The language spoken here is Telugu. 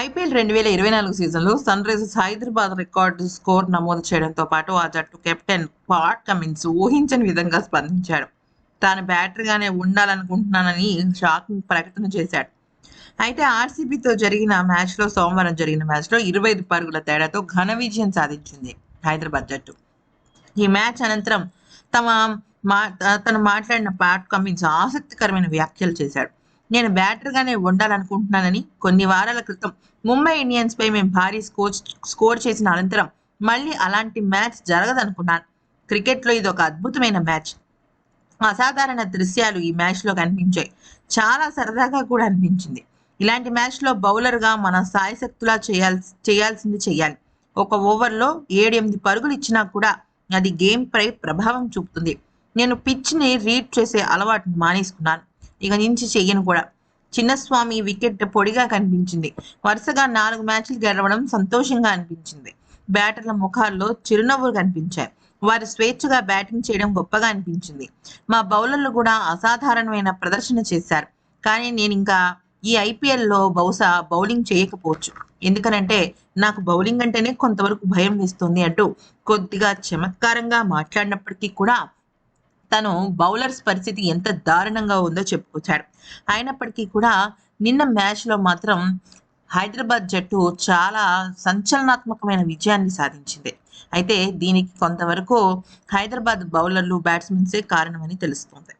ఐపీఎల్ రెండు వేల ఇరవై నాలుగు సీజన్లో Sunrisers Hyderabad record score నమోదు చేయడంతో పాటు ఆ జట్టు కెప్టెన్ పాట్ కమిన్స్ ఊహించని విధంగా స్పందించాడు. తాను బ్యాటర్గానే ఉండాలనుకుంటున్నానని షాకింగ్ ప్రకటన చేశాడు. అయితే ఆర్సీబీతో జరిగిన మ్యాచ్లో సోమవారం జరిగిన మ్యాచ్లో ఇరవై ఐదు పరుగుల తేడాతో ఘన విజయం సాధించింది హైదరాబాద్ జట్టు. ఈ మ్యాచ్ అనంతరం తమ మా తను మాట్లాడిన పాట్ కమిన్స్ ఆసక్తికరమైన వ్యాఖ్యలు చేశాడు. నేను బ్యాటర్గానే ఉండాలనుకుంటున్నానని కొన్ని వారాల క్రితం ముంబై ఇండియన్స్ పై మేము భారీ స్కోర్ స్కోర్ చేసిన అనంతరం మళ్ళీ అలాంటి మ్యాచ్ జరగదనుకున్నాను. క్రికెట్లో ఇది ఒక అద్భుతమైన మ్యాచ్. అసాధారణ దృశ్యాలు ఈ మ్యాచ్లో కనిపించాయి. చాలా సరదాగా కూడా అనిపించింది. ఇలాంటి మ్యాచ్లో బౌలర్గా మన సాయశక్తులా చేయాల్సి చేయాల్సింది చేయాలి ఒక ఓవర్లో ఏడెనిమిది పరుగులు ఇచ్చినా కూడా అది గేమ్పై ప్రభావం చూపుతుంది. నేను పిచ్ని రీడ్ చేసే అలవాటును మానేసుకున్నాను. ఇక నుంచి చెయ్యను కూడా. చిన్నస్వామి వికెట్ పొడిగా కనిపించింది. వరుసగా నాలుగు మ్యాచ్లు గెలవడం సంతోషంగా అనిపించింది. బ్యాటర్ల ముఖాల్లో చిరునవ్వులు కనిపించాయి. వారు స్వేచ్ఛగా బ్యాటింగ్ చేయడం గొప్పగా అనిపించింది. మా బౌలర్లు కూడా అసాధారణమైన ప్రదర్శన చేశారు. కానీ నేను ఇంకా ఈ ఐపీఎల్లో బహుశా బౌలింగ్ చేయకపోవచ్చు. ఎందుకనంటే నాకు బౌలింగ్ అంటేనే కొంతవరకు భయం వేస్తుంది అంటూ కొద్దిగా చమత్కారంగా మాట్లాడినప్పటికీ కూడా తను బౌలర్స్ పరిస్థితి ఎంత దారుణంగా ఉందో చెప్పుకొచ్చాడు. అయినప్పటికీ కూడా నిన్న మ్యాచ్లో మాత్రం హైదరాబాద్ జట్టు చాలా సంచలనాత్మకమైన విజయాన్ని సాధించింది. అయితే దీనికి కొంతవరకు హైదరాబాద్ బౌలర్లు బ్యాట్స్మెన్సే కారణమని తెలుస్తోంది.